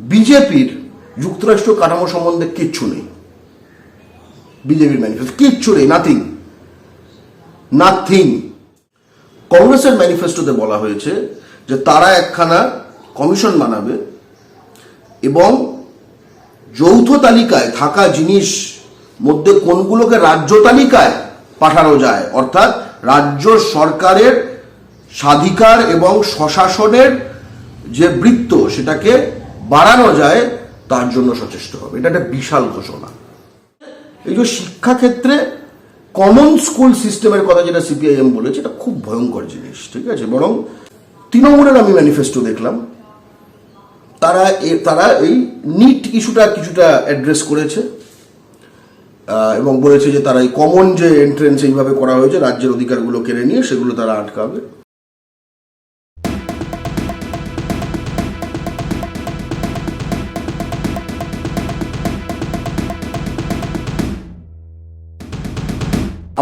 বিজেপির যুক্তরাষ্ট্র কাঠামো সম্বন্ধে কিচ্ছু নেই। বিজেপির ম্যানিফেস্টো কিচ্ছু নেই নাথিং নাথিং কংগ্রেসের ম্যানিফেস্টোতে বলা হয়েছে যে তারা একখানা কমিশন বানাবে এবং যৌথ তালিকায় থাকা জিনিস মধ্যে কোনগুলোকে রাজ্য তালিকায় পাঠানো যায়, অর্থাৎ রাজ্য সরকারের স্বাধিকার এবং স্বশাসনের যে বৃত্ত সেটাকে বাড়ানো যায়, তার জন্য সচেষ্ট হবে। এটা একটা বিশাল ঘোষণা। এই যে শিক্ষাক্ষেত্রে কমন স্কুল সিস্টেমের কথা যেটা সিপিআইএম বলেছে, এটা খুব ভয়ঙ্কর জিনিস, ঠিক আছে? বরং তৃণমূলের আমি ম্যানিফেস্টো দেখলাম। তারা তারা এই নিট ইস্যুটা কিছুটা অ্যাড্রেস করেছে এবং বলেছে যে তারা এই কমন যে এন্ট্রেন্স এইভাবে করা হয়েছে, রাজ্যের অধিকারগুলো কেড়ে নিয়ে সেগুলো তারা আটকাবে।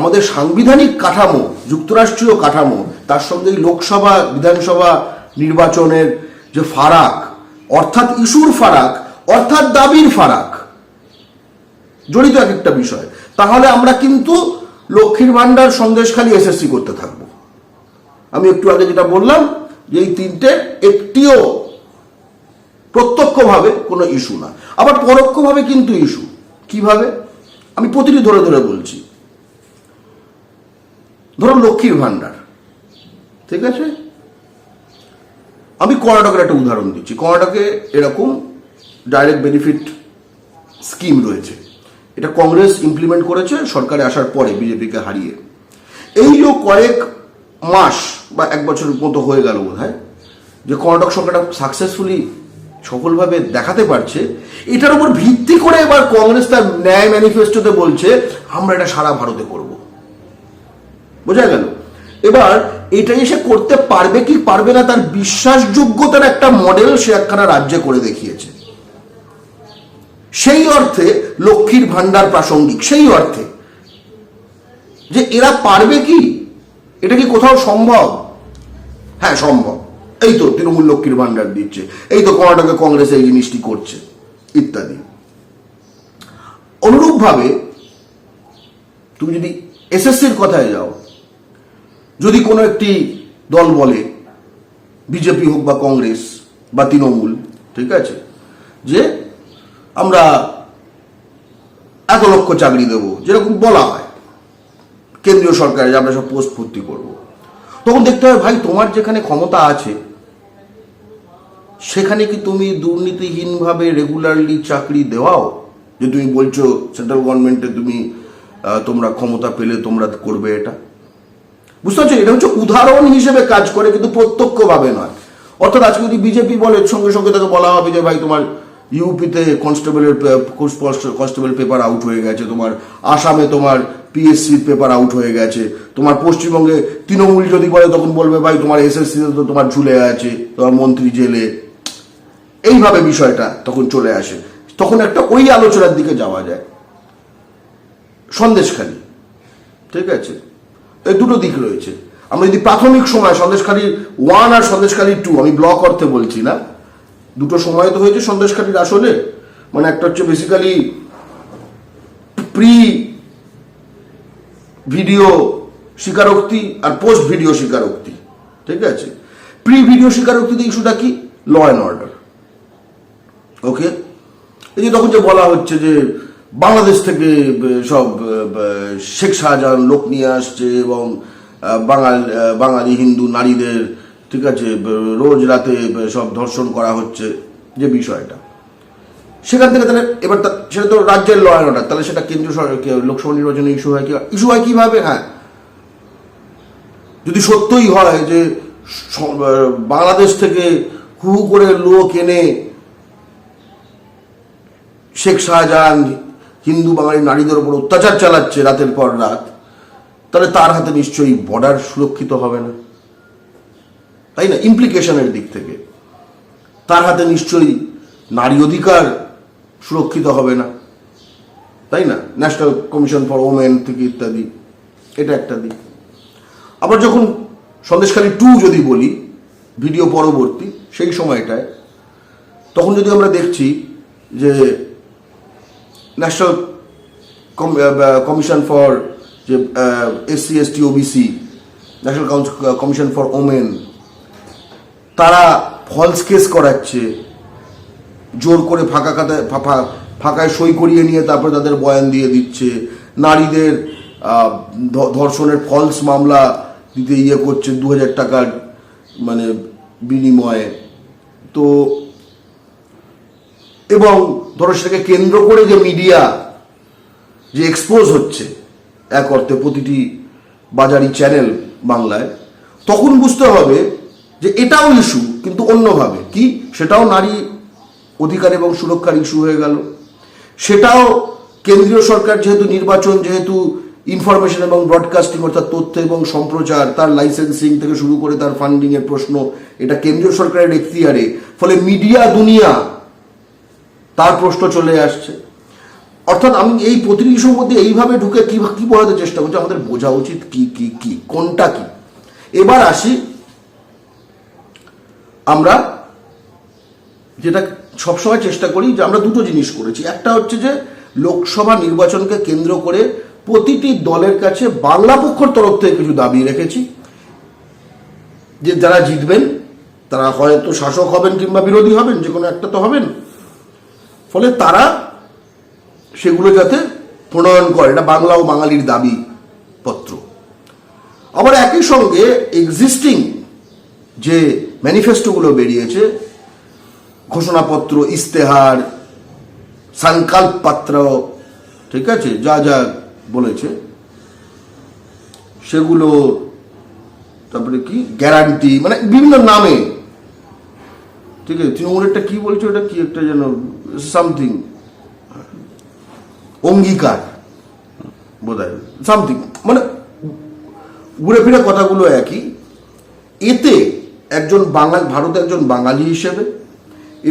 আমাদের সাংবিধানিক কাঠামো, যুক্তরাষ্ট্রীয় কাঠামো, তার সঙ্গে লোকসভা, বিধানসভা নির্বাচনের যে ফারাক, অর্থাৎ ইস্যুর ফারাক, অর্থাৎ দাবির ফারাক, জড়িত এক একটা বিষয়। তাহলে আমরা কিন্তু লক্ষ্মীর ভাণ্ডার সন্দেশখালী এসএসসি করতে থাকব। আমি একটু আগে যেটা বললাম, যে এই তিনটে একটিও প্রত্যক্ষভাবে কোনো ইস্যু না। আবার পরোক্ষভাবে কিন্তু ইস্যু। কীভাবে? আমি প্রতিটি ধরে ধরে বলছি। ধরো লক্ষ্মীর ভাণ্ডার। ঠিক আছে? আমি কর্ণাটকের একটা উদাহরণ দিচ্ছি। কর্ণাটকে এরকম ডাইরেক্ট বেনিফিট স্কিম রয়েছে। এটা কংগ্রেস ইমপ্লিমেন্ট করেছে, সরকারে আসার পরে বিজেপিকে হারিয়ে। এই যে কয়েক মাস বা এক বছর মতো হয়ে গেল বোধ যে কর্ণাটক সরকারটা সাকসেসফুলি সফলভাবে দেখাতে পারছে, এটার উপর ভিত্তি করে এবার কংগ্রেস তার ন্যায় ম্যানিফেস্টোতে বলছে, আমরা এটা সারা ভারতে করব। বোঝা গেল? এবার এটা এসে করতে পারবে কি পারবে না তার বিশ্বাসযোগ্যতার একটা মডেল সে একখানা রাজ্যে করে দেখিয়েছে। সেই অর্থে লক্ষ্মীর ভান্ডার প্রাসঙ্গিক, সেই অর্থে। যে এরা পারবে কি? এটা কি কোথাও সম্ভব? হ্যাঁ সম্ভব। এই তো তৃণমূল লক্ষ্মীর ভান্ডার দিচ্ছে, এই তো কর্ণাটকে কংগ্রেস এই জিনিসটি করছে, ইত্যাদি। অনুরূপভাবে তুমি যদি এসএসসির কথায় যাও যদি কোনো একটি দল বলে, বিজেপি হোক বা কংগ্রেস বা তৃণমূল, ঠিক আছে, যে আমরা এত লক্ষ চাকরি দেব, যেরকম বলা হয়, কেন্দ্রীয় সরকারে যে আমরা সব পোস্ট ভর্তি করব। তখন দেখতে হবে, ভাই, তোমার যেখানে ক্ষমতা আছে, সেখানে কি তুমি দুর্নীতিহীনভাবে রেগুলারলি চাকরি দেওয়াও? যে তুমি বলছো সেন্ট্রাল গভর্নমেন্টে তুমি তোমরা ক্ষমতা পেলে তোমরা করবে এটা? বুঝতে পারছ এটা হচ্ছে উদাহরণ হিসেবে কাজ করে, কিন্তু প্রত্যক্ষভাবে নয়। অর্থাৎ আজকে যদি বিজেপি বলে, সঙ্গে সঙ্গে তাকে বলা হবে যে, ভাই, তোমার ইউপিতে কনস্টেবলের কনস্টেবল পেপার আউট হয়ে গেছে, তোমার আসামে তোমার পিএসসির পেপার আউট হয়ে গেছে, তোমার পশ্চিমবঙ্গে তৃণমূল যদি বলে, তখন বলবে, ভাই, তোমার এসএসসি তো তোমার ঝুলে আছে, তোমার মন্ত্রী জেলে। এইভাবে বিষয়টা তখন চলে আসে। তখন একটা ওই আলোচনার দিকে যাওয়া যায়। সন্দেশখালী। ঠিক আছে? এই দুটো দিক রয়েছে। আমরা যদি প্রাথমিক সময় সন্দেশখালী ওয়ান আর সন্দেশখালী টু আমি ব্লক অর্থে বলছি না। দুটো সময় তো হয়েছে সন্দেশখালীর আসলে। মানে একটা হচ্ছে বেসিক্যালি প্রি ভিডিও স্বীকারোক্তি আর পোস্ট ভিডিও স্বীকারোক্তি। ঠিক আছে? প্রি ভিডিও স্বীকারোক্তিতে ইস্যুটা কি? ল অ্যান্ড অর্ডার ওকে এই যে তখন যে বলা হচ্ছে যে বাংলাদেশ থেকে সব শেখ শাহজাহান লোক নিয়ে আসছে এবং বাঙাল বাঙালি হিন্দু নারীদের, ঠিক আছে রোজ রাতে সব ধর্ষণ করা হচ্ছে যে বিষয়টা। সেখান থেকে তাহলে এবার সেটা তো রাজ্যের ল অর্ডার তাহলে সেটা কেন্দ্রীয় সরকার লোকসভা নির্বাচনে ইস্যু হয় কি? ইস্যু হয় কীভাবে? হ্যাঁ। যদি সত্যই হয় যে বাংলাদেশ থেকে হু করে লোক এনে শেখ শাহজাহান হিন্দু বাঙালি নারীদের উপর অত্যাচার চালাচ্ছে রাতের পর রাত, তাহলে তার হাতে নিশ্চয়ই বর্ডার সুরক্ষিত হবে না। তাই না? ইমপ্লিকেশনের দিক থেকে। তার হাতে নিশ্চয়ই নারী অধিকার সুরক্ষিত হবে না। তাই না? ন্যাশনাল কমিশন ফর ওমেন থেকে ইত্যাদি। এটা একটা দিক। আবার যখন সন্দেশখালী টু যদি বলি ভিডিও পরবর্তী, সেই সময়টায়, তখন যদি আমরা দেখছি যে ন্যাশনাল কমিশন ফর যে SC ST OBC national commission for women তারা ফলস কেস করাচ্ছে, জোর করে ফাঁকা খাতায় ফাঁকায় সই করিয়ে নিয়ে তারপরে তাদের বয়ান দিয়ে দিচ্ছে। নারীদের ধর্ষণের ফলস মামলা দিতে ইয়ে করছে দু হাজার টাকার মানে বিনিময়ে। তো, এবং ধরো সেটাকে কেন্দ্র করে যে মিডিয়া যে এক্সপোজ হচ্ছে এক অর্থে প্রতিটি বাজারি চ্যানেল বাংলায়, তখন বুঝতে হবে যে এটাও ইস্যু কিন্তু অন্যভাবে। কি? সেটাও নারী অধিকার এবং সুরক্ষার ইস্যু হয়ে গেল। সেটাও কেন্দ্রীয় সরকার যেহেতু নির্বাচন, যেহেতু ইনফরমেশন এবং ব্রডকাস্টিং অর্থাৎ তথ্য এবং সম্প্রচার, তার লাইসেন্সিং থেকে শুরু করে তার ফান্ডিংয়ের প্রশ্ন, এটা কেন্দ্রীয় সরকারের এখতিয়ারে। ফলে মিডিয়া দুনিয়া তার প্রশ্ন চলে আসছে। অর্থাৎ আমি এই ইস্যুর মধ্যে এইভাবে ঢুকে কি কি বোঝাতে চেষ্টা করছি, আমাদের বোঝা উচিত কি কি কি, কোনটা কি। এবার আসি আমরা যেটা সবসময় চেষ্টা করি যে আমরা দুটো জিনিস করেছি। একটা হচ্ছে যে লোকসভা নির্বাচনকে কেন্দ্র করে প্রতিটি দলের কাছে বাংলা পক্ষের তরফ থেকে কিছু দাবি রেখেছি। যে যারা জিতবেন, তারা হয়তো শাসক হবেন কিংবা বিরোধী হবেন, যে কোনো একটা তো হবেন। ফলে তারা সেগুলো যাতে প্রণয়ন করে। এটা বাংলা ও বাঙালির দাবি পত্র। আবার একই সঙ্গে এক্সিস্টিং যে ম্যানিফেস্টোগুলো বেরিয়েছে, ঘোষণাপত্র ইস্তেহার সংকল্প পত্র ঠিক আছে, যা যা বলেছে, সেগুলো, তারপরে কি গ্যারান্টি মানে বিভিন্ন নামে ঠিক আছে, তৃণমূলেরটা কি বলছো, ওটা কি একটা যেন সামথিং অঙ্গীকার, বোধ সামথিং মানে ঘুরে ফিরে কথাগুলো একই, এতে একজন বাঙাল, ভারতে একজন বাঙালি হিসেবে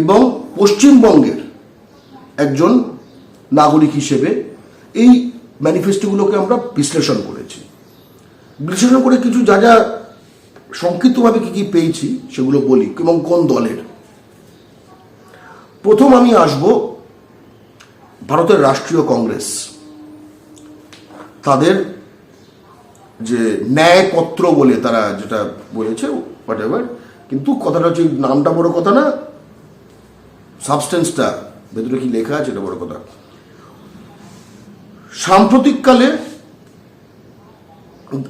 এবং পশ্চিমবঙ্গের একজন নাগরিক হিসেবে এই ম্যানিফেস্টোগুলোকে আমরা বিশ্লেষণ করেছি। বিশ্লেষণ করে কিছু যা যা সংক্ষিপ্তভাবে কী কী পেয়েছি সেগুলো বলি, এবং কোন দলের। প্রথম আমি আসব ভারতের রাষ্ট্রীয় কংগ্রেস। তাদের যে ন্যায়পত্র বলে তারা যেটা বলেছে হোয়াট এভার কিন্তু কথাটা হচ্ছে নামটা বড় কথা না সাবস্টেন্সটা ভেতরে কি লেখা আছে এটা বড় কথা। সাম্প্রতিককালে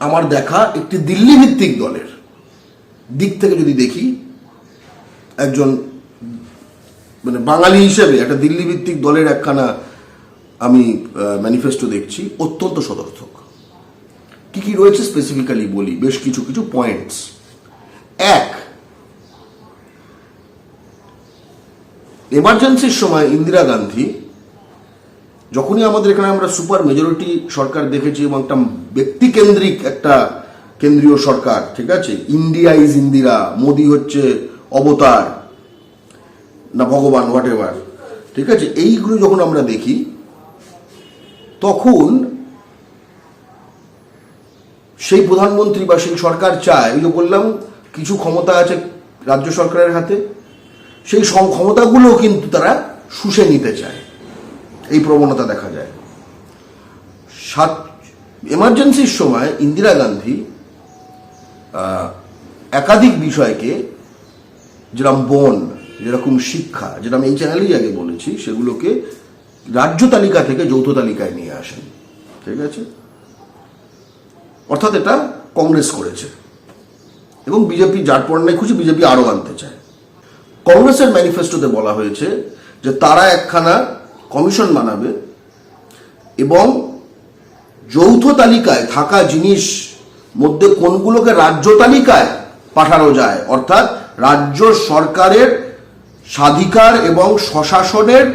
আমার দেখা একটি দিল্লি ভিত্তিক দলের দিক থেকে যদি দেখি, একজন মানে বাঙালি হিসেবে একটা দিল্লি ভিত্তিক দলের একখানা আমি ম্যানিফেস্টো দেখছি, অত্যন্ত সদর্থক। কি কি রয়েছে স্পেসিফিক্যালি বলি? বেশ কিছু কিছু পয়েন্টস এক এমার্জেন্সির সময় ইন্দিরা গান্ধী যখনই আমাদের এখানে আমরা সুপার মেজরিটি সরকার দেখেছি এবং একটা ব্যক্তিকেন্দ্রিক একটা কেন্দ্রীয় সরকার, ঠিক আছে? ইন্ডিয়া ইজ ইন্দিরা মোদি হচ্ছে অবতার। না ভগবান হোয়াট এভার ঠিক আছে? এইগুলো যখন আমরা দেখি, তখন সেই প্রধানমন্ত্রী বা সেই সরকার চায় ওই যে বললাম, কিছু ক্ষমতা আছে রাজ্য সরকারের হাতে, সেই ক্ষমতাগুলো কিন্তু তারা শুষে নিতে চায়। এই প্রবণতা দেখা যায়। সাত এমার্জেন্সির সময় ইন্দিরা গান্ধী একাধিক বিষয়কে যেরকম বন যেরকম শিক্ষা, যেটা আমি এই চ্যানেলেই আগে বলেছি, সেগুলোকে রাজ্য তালিকা থেকে যৌথ তালিকায় নিয়ে আসেন। ঠিক আছে? অর্থাৎ এটা কংগ্রেস করেছে। এবং বিজেপি যার পর নাই, খুশি বিজেপি আরও আনতে চায়। কংগ্রেসের ম্যানিফেস্টোতে বলা হয়েছে যে তারা একখানা কমিশন বানাবে এবং যৌথ তালিকায় থাকা জিনিস মধ্যে কোনগুলোকে রাজ্য তালিকায় পাঠানো যায়, অর্থাৎ রাজ্য সরকারের স্বাধিকার এবং স্বশাসনের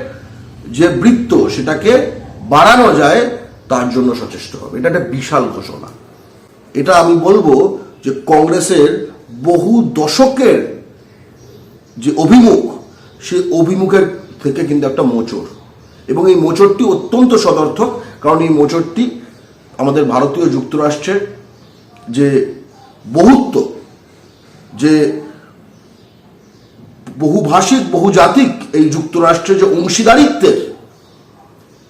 যে বৃত্ত সেটাকে বাড়ানো যায়, তার জন্য সচেষ্ট হবে। এটা একটা বিশাল ঘোষণা। এটা আমি বলব যে কংগ্রেসের বহু দশকের যে অভিমুখ সেই অভিমুখের থেকে কিন্তু একটা মোচড়। এবং এই মোচড়টি অত্যন্ত সদর্থক, কারণ এই মোচড়টি আমাদের ভারতীয় যুক্তরাষ্ট্রের যে বহুত্ব, যে বহুভাষিক, বহুজাতিক এই যুক্তরাষ্ট্রের যে অংশীদারিত্বের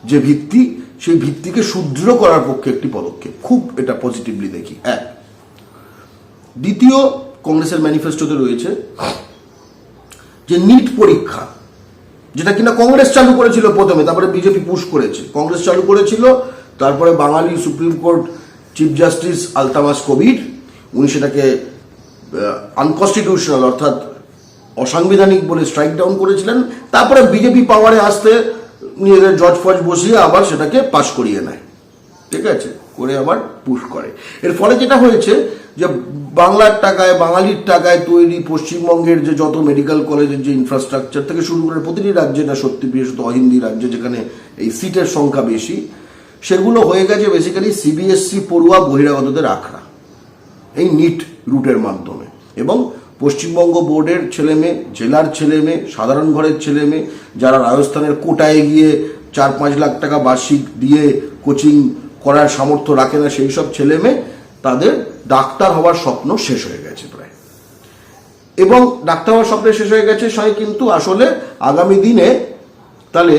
যে ভিত্তি, সেই ভিত্তিকে সুদৃঢ় করার পক্ষে একটি পদক্ষেপ। খুব এটা পজিটিভলি দেখি। এক। দ্বিতীয়, কংগ্রেসের ম্যানিফেস্টোতে রয়েছে যে নিট পরীক্ষা, যেটা কিনা কংগ্রেস চালু করেছিল প্রথমে, তারপরে বিজেপি পুশ করেছে। কংগ্রেস চালু করেছিল, তারপরে Bangali supreme court chief justice Altamas Kabir, উনি সেটাকে আনকনস্টিটিউশনাল অর্থাৎ অসাংবিধানিক বলে স্ট্রাইক ডাউন করেছিলেন, তারপরে বিজেপি পাওয়ারে আসতে নিজেদের জজ ফজ বসিয়ে আবার সেটাকে পাশ করিয়ে নেয়। ঠিক আছে? করে আবার পুশ করে। এর ফলে যেটা হয়েছে যে বাংলার টাকায়, বাঙালির টাকায় তৈরি পশ্চিমবঙ্গের যে যত মেডিকেল কলেজের যে ইনফ্রাস্ট্রাকচার থেকে শুরু করে প্রতিটি রাজ্যে, না সত্যি বিশেষত অহিন্দি রাজ্যে যেখানে এই সিটের সংখ্যা বেশি, সেগুলো হয়ে গেছে বেসিক্যালি সিবিএসসি পড়ুয়া বহিরাগতদের আখড়া। এই নিট রুটের মাধ্যমে। এবং পশ্চিমবঙ্গ বোর্ডের ছেলে মেয়ে, জেলার ছেলে মেয়ে, সাধারণ ঘরের ছেলে মেয়ে, যারা রাজস্থানের কোটায় গিয়ে চার পাঁচ লাখ টাকা বার্ষিক দিয়ে কোচিং করার সামর্থ্য রাখে না সেই সব ছেলে মেয়ে, তাদের ডাক্তার হওয়ার স্বপ্ন শেষ হয়ে গেছে প্রায়। এবং ডাক্তার হওয়ার স্বপ্ন শেষ হয়ে গেছে সবাই কিন্তু আসলে আগামী দিনে তাহলে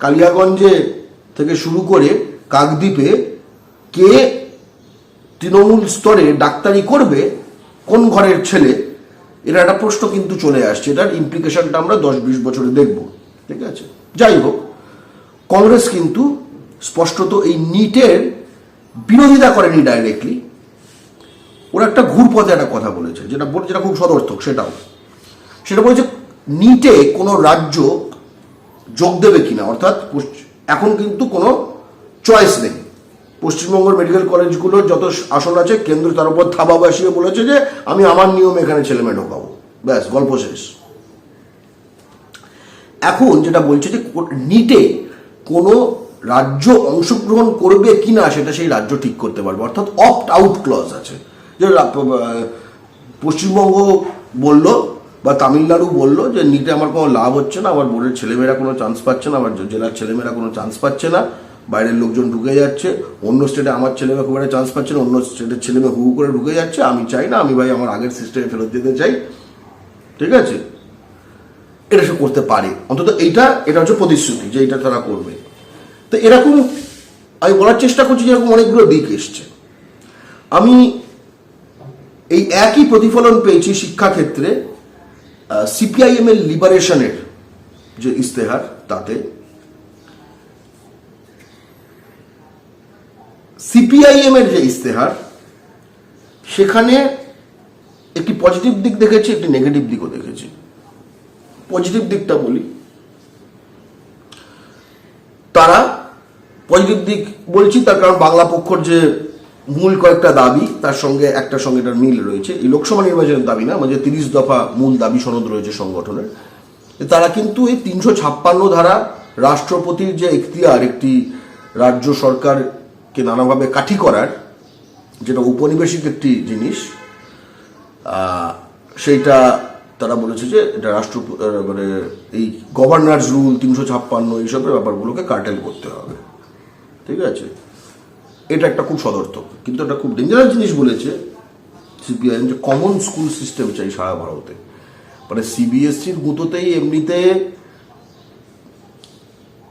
কালিয়াগঞ্জে থেকে শুরু করে কাকদ্বীপে কে তৃণমূল স্তরে ডাক্তারি করবে, কোন ঘরের ছেলে এর একটা প্রশ্ন কিন্তু চলে আসছে, এটার ইমপ্লিকেশনটা আমরা দশ বিশ বছরে দেখব, ঠিক আছে? যাই হোক, কংগ্রেস কিন্তু স্পষ্টত এই নিটের বিরোধিতা করেনি ডাইরেক্টলি ওরা একটা ঘুরপথে একটা কথা বলেছে, যেটা যেটা খুব সদর্থক, সেটাও। সেটা বলেছে, নিটে কোনো রাজ্য যোগ দেবে কিনা? অর্থাৎ এখন কিন্তু কোনো চয়েস নেই। পশ্চিমবঙ্গের মেডিকেল কলেজগুলোর যত আসন আছে, কেন্দ্র তার উপর থাবা বসিয়ে বলেছে যে, আমি আমার নিয়মে এখানে ছেলে মেয়ে ঢোকাবো। ব্যাস, গল্প শেষ। এখন যেটা বলছে যে, কো- নিটে কোনো রাজ্য অংশগ্রহণ করবে কিনা, সেটা সেই রাজ্য ঠিক করতে পারবে। অর্থাৎ অপ্ট আউট ক্লজ আছে। যে পশ্চিমবঙ্গ বলল বা তামিলনাড়ু বলল যে নিটে আমার কোনো লাভ হচ্ছে না, আমার বোর্ডের ছেলেমেয়েরা কোনো চান্স পাচ্ছে না, আমার জেলার ছেলেমেয়েরা কোনো চান্স পাচ্ছে না। বাইরের লোকজন ঢুকে যাচ্ছে, অন্য স্টেটে আমার ছেলেমেয়ে খুব একটা চান্স পাচ্ছে না, অন্য স্টেটের ছেলেমেয়ে হু করে ঢুকে যাচ্ছে, আমি চাই না, আমি ভাই আমার আগের সিস্টেমে ফেরত যেতে চাই। ঠিক আছে? এটা সে করতে পারে। অন্তত এইটা, এটা হচ্ছে প্রতিশ্রুতি যে এটা তারা করবে। তো এরকম আমি বলার চেষ্টা করছি যে এরকম অনেকগুলো দিক এসছে। আমি এই একই প্রতিফলন পেয়েছি শিক্ষাক্ষেত্রে সিপিআইএম এর লিবারেশনের যে ইস্তেহার তাতে সিপিআইএম এর যে ইস্তেহার সেখানে একটি পজিটিভ দিক দেখেছি, একটি নেগেটিভ দিকও দেখেছি। পজিটিভ দিকটা বলি। তারা পজিটিভ দিক বলছি, তার কারণ বাংলা পক্ষর যে মূল কয়েকটা দাবি, তার সঙ্গে একটা সঙ্গে এটার মিল রয়েছে। এই লোকসভা নির্বাচনের দাবি না, আমাদের তিরিশ দফা মূল দাবি সনদ রয়েছে সংগঠনের। তারা কিন্তু এই তিনশো ছাপ্পান্ন ধারা রাষ্ট্রপতির যে এখতিয়ার, একটি রাজ্য সরকারকে নানাভাবে কাঠি করার যেটা উপনিবেশিক একটি জিনিস সেইটা তারা বলেছে যে এটা রাষ্ট্র মানে এই গভর্নার্স রুল তিনশো ছাপ্পান্ন এইসবের ব্যাপারগুলোকে কার্টেল করতে হবে। ঠিক আছে? এটা একটা খুব সদর্থক। কিন্তু একটা খুব ডেঞ্জারাস জিনিস বলেছে সিপিআইএম যে কমন স্কুল সিস্টেম চাই সারা ভারতে। মানে সিবিএসসির গুঁতোতেই এমনিতে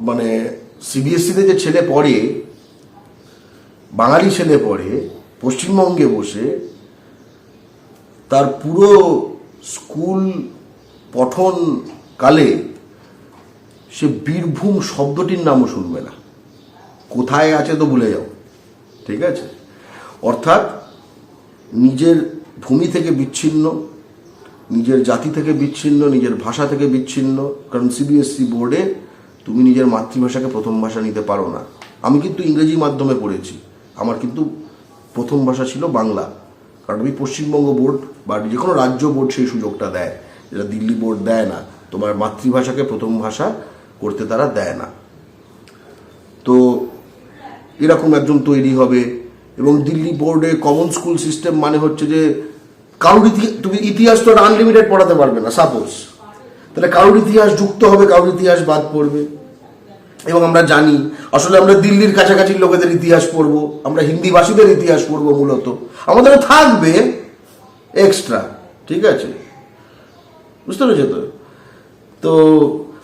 মানে সিবিএসসিতে যে ছেলে পড়ে বাঙালি ছেলে পড়ে, পশ্চিমবঙ্গে বসে, তার পুরো স্কুল পঠন কালে সে বীরভূম শব্দটির নামও শুনবে না। কোথায় আছে তো ভুলে যাও, ঠিক আছে? অর্থাৎ নিজের ভূমি থেকে বিচ্ছিন্ন, নিজের জাতি থেকে বিচ্ছিন্ন, নিজের ভাষা থেকে বিচ্ছিন্ন, কারণ সিবিএসসি বোর্ডে তুমি নিজের মাতৃভাষাকে প্রথম ভাষা নিতে পারো না। আমি কিন্তু ইংরেজি মাধ্যমে পড়েছি। আমার কিন্তু প্রথম ভাষা ছিল বাংলা। কারণ আমি পশ্চিমবঙ্গ বোর্ড বা যে কোনো রাজ্য বোর্ড সেই সুযোগটা দেয়। যেটা দিল্লি বোর্ড দেয় না। তোমার মাতৃভাষাকে প্রথম ভাষা করতে তারা দেয় না। তো এরকম একজন তৈরি হবে এবং দিল্লি বোর্ডে কমন স্কুল সিস্টেম মানে হচ্ছে যে কারোর তুমি ইতিহাস তো আনলিমিটেড পড়াতে পারবে না সাপোজ তাহলে কারোর ইতিহাস যুক্ত হবে, কারোর ইতিহাস বাদ পড়বে। এবং আমরা জানি, আসলে আমরা দিল্লির কাছাকাছি লোকেদের ইতিহাস পড়ব, আমরা হিন্দি ভাষীদের ইতিহাস পড়ব মূলত। আমাদের থাকবে এক্সট্রা ঠিক আছে? বুঝতে পেরেছ তো? তো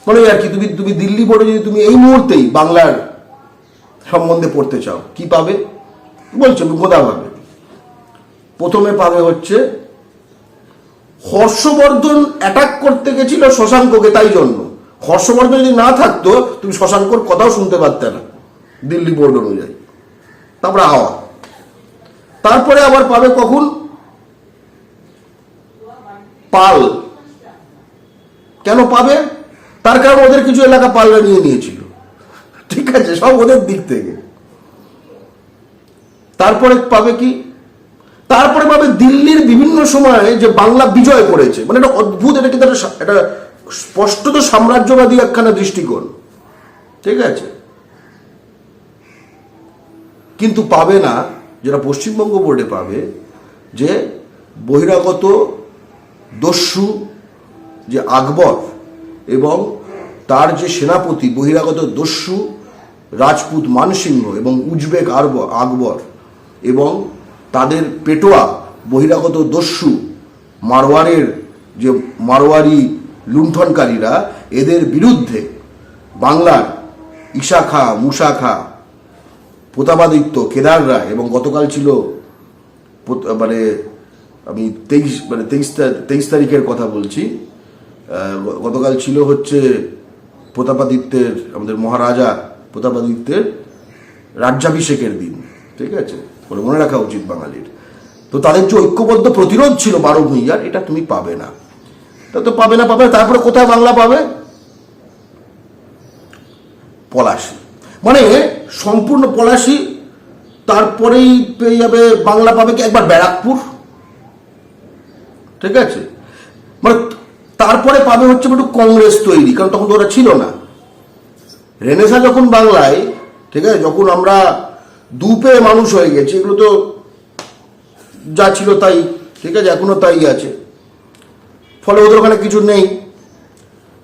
মানে আর কি, তুমি তুমি দিল্লি পড়ে যদি তুমি এই মুহূর্তেই বাংলার সম্বন্ধে পড়তে চাও, কি পাবে? বলছো গোদা পাবে। প্রথমে পাবে হচ্ছে, হর্ষবর্ধন অ্যাটাক করতে গেছিল শশাঙ্ককে তাই জন্য। হর্ষবর্ধন যদি না থাকতো, তুমি শশাঙ্কর কথাও শুনতে পারতে না, দিল্লি বোর্ড অনুযায়ী। তারপরে হাওয়া। তারপরে আবার পাবে কখন? পাল। কেন পাবে? তার কারণ ওদের কিছু এলাকা পাল্লা নিয়ে নিয়েছিল। ঠিক আছে, সব ওদের দিক থেকে। তারপরে পাবে কি? তারপরে পাবে দিল্লির বিভিন্ন সময়ে যে বাংলা বিজয় করেছে। মানে এটা অদ্ভুত, এটা কিন্তু একটা স্পষ্টত সাম্রাজ্যবাদী একখানা দৃষ্টিকোণ। ঠিক আছে? কিন্তু পাবে না, যেটা পশ্চিমবঙ্গ বোর্ডে পাবে, যে বহিরাগত দস্যু, যে আকবর এবং তার যে সেনাপতি, বহিরাগত দস্যু রাজপুত মানসিংহ এবং উজবেক আরব আকবর এবং তাদের পেটোয়া বহিরাগত দস্যু মারওয়ারের যে মারোয়ারি লুণ্ঠনকারীরা এদের বিরুদ্ধে বাংলার ঈশা খা মুসা খা প্রতাপাদিত্য কেদার রায় এবং গতকাল ছিল মানে আমি তেইশ মানে তেইশ তেইশ তারিখের কথা বলছি। গতকাল ছিল হচ্ছে প্রতাপাদিত্যের, আমাদের মহারাজা প্রতাপাদিত্যের রাজ্যাভিষেকের দিন, ঠিক আছে? বলে মনে রাখা উচিত বাঙালির। তো তাদের যে ঐক্যবদ্ধ প্রতিরোধ ছিল বারো ভূঁইয়ার, এটা তুমি পাবে না। তা তো পাবে না পাবে না। তারপরে কোথায় বাংলা পাবে? পলাশি। মানে সম্পূর্ণ পলাশি, তারপরেই পেয়ে যাবে, বাংলা পাবে কি একবার ব্যারাকপুর? ঠিক আছে? মানে তারপরে পাবে হচ্ছে একটু কংগ্রেস তৈরি, কারণ তখন তো ওরা ছিল না। রেনেসা যখন বাংলায়, ঠিক আছে, যখন আমরা দুপে মানুষ হয়ে গেছি, এগুলো তো যা ছিল তাই, ঠিক আছে, এখনও তাই আছে। ফলে ওদের ওখানে কিছু নেই।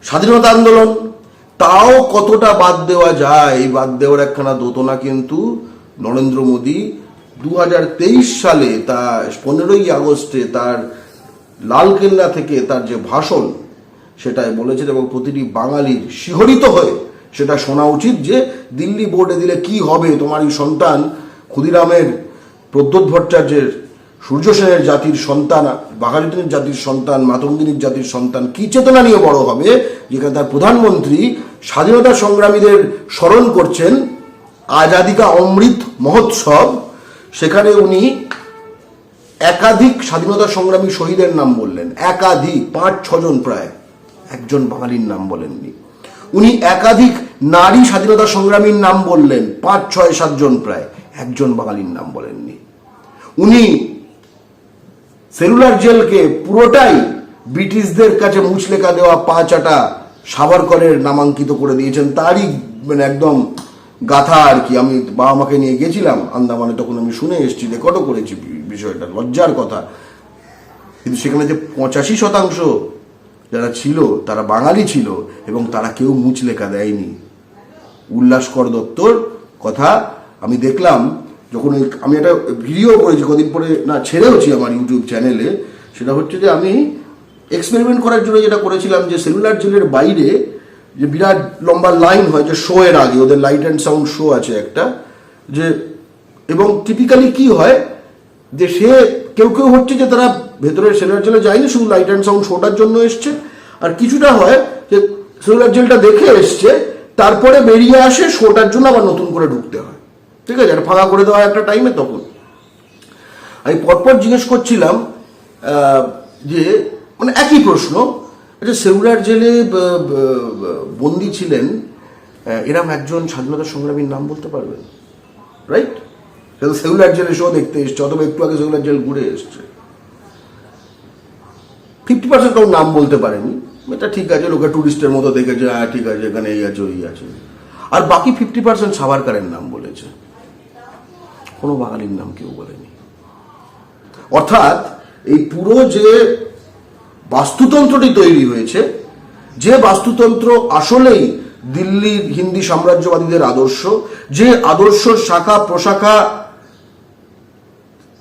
স্বাধীনতা আন্দোলন, তাও কতটা বাদ দেওয়া যায়? এই বাদ দেওয়ার একখানা দোতনা কিন্তু নরেন্দ্র মোদী দু হাজার তেইশ সালে তা পনেরোই আগস্টে তার লালকেল্লা থেকে তার যে ভাষণ সেটাই বলেছেন এবং প্রতিটি বাঙালির শিহরিত হয়ে সেটা শোনা উচিত যে দিল্লি বোর্ডে দিলে কি হবে? তোমার এই সন্তান ক্ষুদিরামের প্রদ্যোৎ ভট্টাচার্যের সূর্য সেনের জাতির সন্তান, বাঘাযতীনের জাতির সন্তান, মাতঙ্গিনীর জাতির সন্তান কি চেতনা নিয়ে বড় হবে? যেখানে তার প্রধানমন্ত্রী স্বাধীনতা সংগ্রামীদের স্মরণ করছেন আজাদিকা অমৃত মহোৎসব। সেখানে উনি একাধিক স্বাধীনতা সংগ্রামী শহীদের নাম বললেন। একাধিক, পাঁচ ছজন প্রায়। একজন বাঙালির নাম বলেননি। উনি একাধিক নারী স্বাধীনতা সংগ্রামীর নাম বললেন। পাঁচ, ছয় সাতজন প্রায়। একজন বাঙালির নাম বলেননি। উনি সেলুলার জেলকে পুরোটাই ব্রিটিশদের কাছে মুচলেখা দেওয়া পাঁচাটা সাভারকরের নামাঙ্কিত করে দিয়েছেন। তারই মানে একদম গাথা আর কি। আমি বাবা মাকে নিয়ে গেছিলাম আন্দামানে, তখন আমি শুনে এসেছি, রেকর্ডও করেছি বিষয়টা, লজ্জার কথা। কিন্তু সেখানে যে পঁচাশি শতাংশ যারা ছিল, তারা বাঙালি ছিল এবং তারা কেউ মুচলেখা দেয়নি। উল্লাসকর দত্তর, কথা আমি দেখলাম যখন ওই- আমি একটা ভিডিও করেছি, কদিন পরে, না, ছেড়েওছি আমার ইউটিউব চ্যানেলে সেটা হচ্ছে যে আমি এক্সপেরিমেন্ট করার জন্য যেটা করেছিলাম যে সেলুলার জেলের বাইরে যে বিরাট লম্বা লাইন হয়, যে শো এর আগে, ওদের লাইট অ্যান্ড সাউন্ড শো আছে একটা, যে, এবং টিপিক্যালি কি হয়, যে সে, কেউ কেউ হচ্ছে যে তারা ভেতরের সেলুলার জেলে যায়নি, শুধু লাইট অ্যান্ড সাউন্ড শোটার জন্য এসছে, আর কিছুটা হয় যে সেলুলার জেলটা দেখে এসছে, তারপরে বেরিয়ে আসে শোটার জন্য আবার নতুন করে ঢুকতে হয়। ঠিক আছে, এটা ফাঁকা করে দেওয়া একটা টাইমে তখন। আমি পরপর জিজ্ঞেস করছিলাম যে মানে একই প্রশ্ন আচ্ছা সেউলার জেলে বন্দি ছিলেন এরম একজন স্বাধীনতা সংগ্রামীর নাম বলতে পারবেন? রাইট সেউলার জেলে শো দেখতে এসছে, অথবা একটু আগে সেউলার জেল ঘুরে এসছে। ফিফটি পার্সেন্ট কারোর নাম বলতে পারেনি। এটা ঠিক আছে, লোকে টুরিস্টের মতো দেখেছে হ্যাঁ ঠিক আছে এখানে এই আছে, ওই আছে। আর বাকি ফিফটি পার্সেন্ট সাভারকারের নাম কোনো বাঙালির নাম কেউ বলেনি। অর্থাৎ এই পুরো যে বাস্তুতন্ত্রটি তৈরি হয়েছে, যে বাস্তুতন্ত্র আসলেই দিল্লির হিন্দি সাম্রাজ্যবাদীদের আদর্শ, যে আদর্শ শাখা প্রশাখা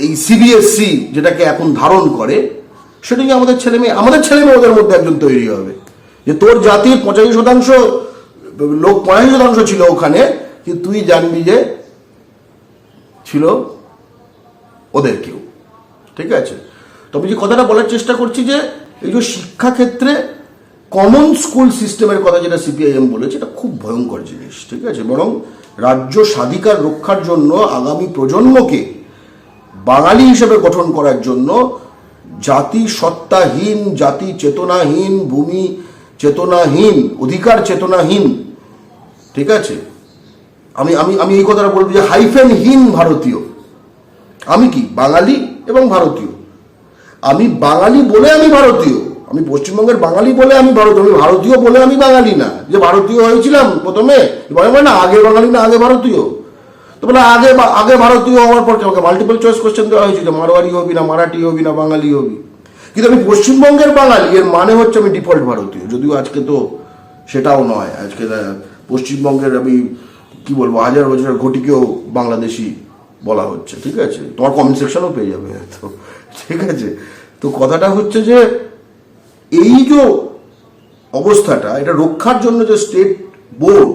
এই সিবিএসসি যেটাকে এখন ধারণ করে সেটাকে আমাদের ছেলে মেয়ে আমাদের ছেলে মেয়ে ওদের মধ্যে একজন তৈরি হবে। যে তোর জাতির পঁচাশি শতাংশ, লোক পঁচাশি শতাংশ ছিল ওখানে কিন্তু তুই জানবি যে ছিল ওদের কেউ। ঠিক আছে? তবে যে কথাটা বলার চেষ্টা করছি যে, এই যে শিক্ষাক্ষেত্রে কমন স্কুল সিস্টেমের কথা যেটা সিপিআইএম বলেছে, এটা খুব ভয়ঙ্কর জিনিস। ঠিক আছে? বরং রাজ্য স্বাধিকার রক্ষার জন্য আগামী প্রজন্মকে বাঙালি হিসেবে গঠন করার জন্য জাতি সত্তাহীন, জাতি চেতনাহীন, ভূমি চেতনাহীন, অধিকার চেতনাহীন। ঠিক আছে? আমি আমি আমি এই কথাটা বলব যে হাইফেনহীন ভারতীয়। আমি কি? বাঙালি এবং ভারতীয়। আমি বাঙালি বলে আমি ভারতীয়। আমি পশ্চিমবঙ্গের বাঙালি বলে আমি ভারতীয়। আমি ভারতীয় বলে আমি বাঙালি না। যে ভারতীয় হয়েছিলাম প্রথমে না, আগে বাঙালি না, আগে ভারতীয়। তো বলে আগে আগে ভারতীয় হওয়ার পর আমাকে মাল্টিপল চয়েস কোশ্চেন দেওয়া হয়েছিল? মারোয়ারি হবি না, মারাঠি হবি না, বাঙালি হবি? কিন্তু আমি পশ্চিমবঙ্গের বাঙালি, এর মানে হচ্ছে আমি ডিফল্ট ভারতীয়। যদিও আজকে তো সেটাও নয়। আজকে পশ্চিমবঙ্গের আমি কি বলব, হাজার বছরের ঘটিকেও বাংলাদেশি বলা হচ্ছে, ঠিক আছে? তোমার কমেন্ট সেকশনও পেয়ে যাবে তো ঠিক আছে? তো কথাটা হচ্ছে যে, এই যে অবস্থাটা, এটা রক্ষার জন্য যে স্টেট বোর্ড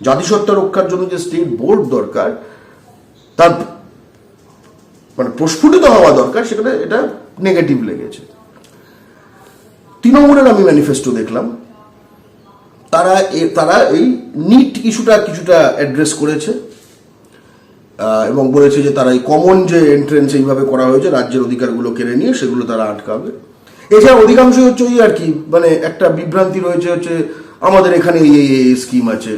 জাতিসত্তা রক্ষার জন্য যে স্টেট বোর্ড দরকার, তার মানে প্রস্ফুটিত হওয়া দরকার, সেখানে এটা নেগেটিভ লেগেছে। তৃণমূলের আমি ম্যানিফেস্টো দেখলাম। তারা তারা এই নিট ইস্যুটা কিছুটা অ্যাড্রেস করেছে এবং বলেছে যে তারা এই কমন যে এন্ট্রেন্স এইভাবে করা হয়েছে, রাজ্যের অধিকারগুলো কেড়ে নিয়ে সেগুলো তারা আটকাবে। এছাড়া অধিকাংশই হচ্ছে ওই আর কি মানে একটা বিভ্রান্তি রয়েছে হচ্ছে আমাদের এখানে এই এই স্কিম আছে।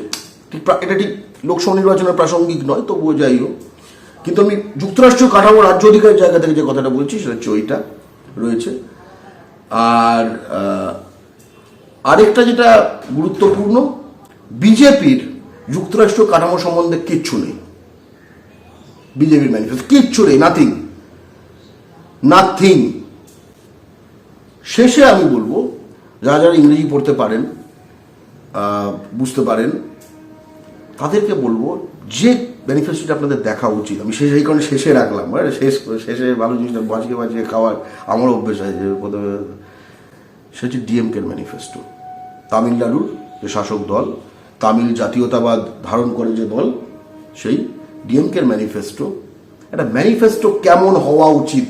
ঠিক এটা ঠিক লোকসভা নির্বাচনের প্রাসঙ্গিক নয়, তবুও যাই হোক। কিন্তু আমি যুক্তরাষ্ট্রীয় কাঠামো রাজ্য অধিকারের জায়গা থেকে যে কথাটা বলছি, সেটা হচ্ছে ওইটা রয়েছে। আর আরেকটা যেটা গুরুত্বপূর্ণ, বিজেপির যুক্তরাষ্ট্র কাঠামো সম্বন্ধে কিচ্ছু নেই। বিজেপির ম্যানিফেস্টো কিচ্ছু নেই নাথিং নাথিং শেষে আমি বলব, যারা যারা ইংরেজি পড়তে পারেন বুঝতে পারেন, তাদেরকে বলব, যে ম্যানিফেস্টোটা আপনাদের দেখা উচিত, আমি শেষে এই কারণে শেষে রাখলাম মানে শেষ, শেষে ভালো জিনিসটা বাঁচিয়ে বাঁচিয়ে খাওয়ার, আমার অভ্যেস আছে যে প্রথমে সে হচ্ছে ডিএমকের ম্যানিফেস্টো। তামিলনাড়ুর যে শাসক দল, তামিল জাতীয়তাবাদ ধারণ করে যে দল, সেই ডিএমকের ম্যানিফেস্টো। একটা ম্যানিফেস্টো কেমন হওয়া উচিত?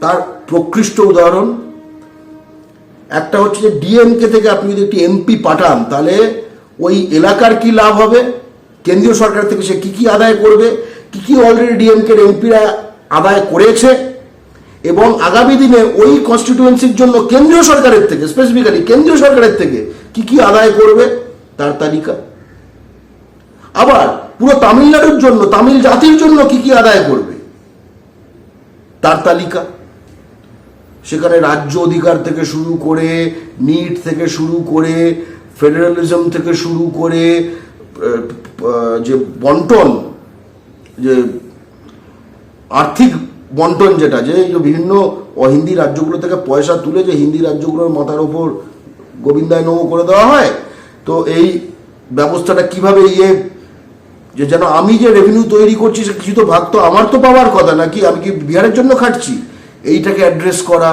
তার প্রকৃষ্ট উদাহরণ, একটা হচ্ছে যে ডিএমকে থেকে আপনি যদি একটি এমপি পাঠান, তাহলে ওই এলাকার কি লাভ হবে? কেন্দ্রীয় সরকার থেকে সে কি কি আদায় করবে? কি কি অলরেডি ডিএমকে এমপিরা আদায় করেছে? এবং আগামী দিনে ওই কনস্টিটিউয়েন্সির জন্য কেন্দ্রীয় সরকারের থেকে স্পেসিফিক্যালি কেন্দ্রীয় সরকারের থেকে কি কি আদায় করবে তার তালিকা? আবার পুরো তামিলনাড়ুর জন্য, তামিল জাতির জন্য কি কি আদায় করবে তার তালিকা? সেখানে রাজ্য অধিকার থেকে শুরু করে নিট থেকে শুরু করে ফেডারেলিজম থেকে শুরু করে যে বন্টন, যে আর্থিক বন্টন যেটা, যে বিভিন্ন অহিন্দি রাজ্যগুলো থেকে পয়সা তুলে যে হিন্দি রাজ্যগুলোর মাথার ওপর গোবিন্দায় নৌ করে দেওয়া হয়, তো এই ব্যবস্থাটা কীভাবে ইয়ে যে যেন আমি যে রেভিনিউ তৈরি করছি, সে কিছু তো ভাগ তো আমার তো পাওয়ার কথা, নাকি আমি কি বিহারের জন্য খাটছি? এইটাকে অ্যাড্রেস করা,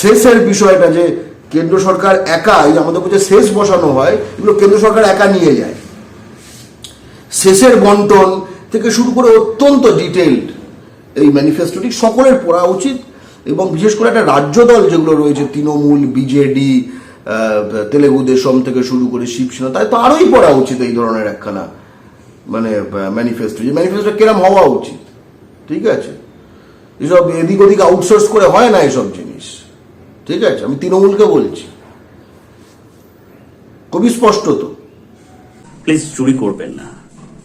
শেষের বিষয়টা যে কেন্দ্র সরকার একা, এই যে আমাদের কাছে শেষ বসানো হয়, এগুলো কেন্দ্র সরকার একা নিয়ে যায়। শেষের বন্টন থেকে শুরু করে অত্যন্ত ডিটেইলড এই ম্যানিফেস্টোটি সকলের পড়া উচিত এবং বিশেষ করে একটা রাজ্য দল যেগুলো রয়েছে, তৃণমূল বিজেডি তেলেগু দেশম থেকে শুরু করে শিবসেনা, তাই তো আরোই পড়া উচিত এই ধরনের একখানা মানে ম্যানিফেস্টো যে ম্যানিফেস্টো কিরম হওয়া উচিত, ঠিক আছে? এসব এদিক ওদিক আউটসোর্স করে হয় না এসব জিনিস, ঠিক আছে? আমি তৃণমূলকে বলছি। খুবই স্পষ্ট তো। প্লিজ চুরি করবেন না।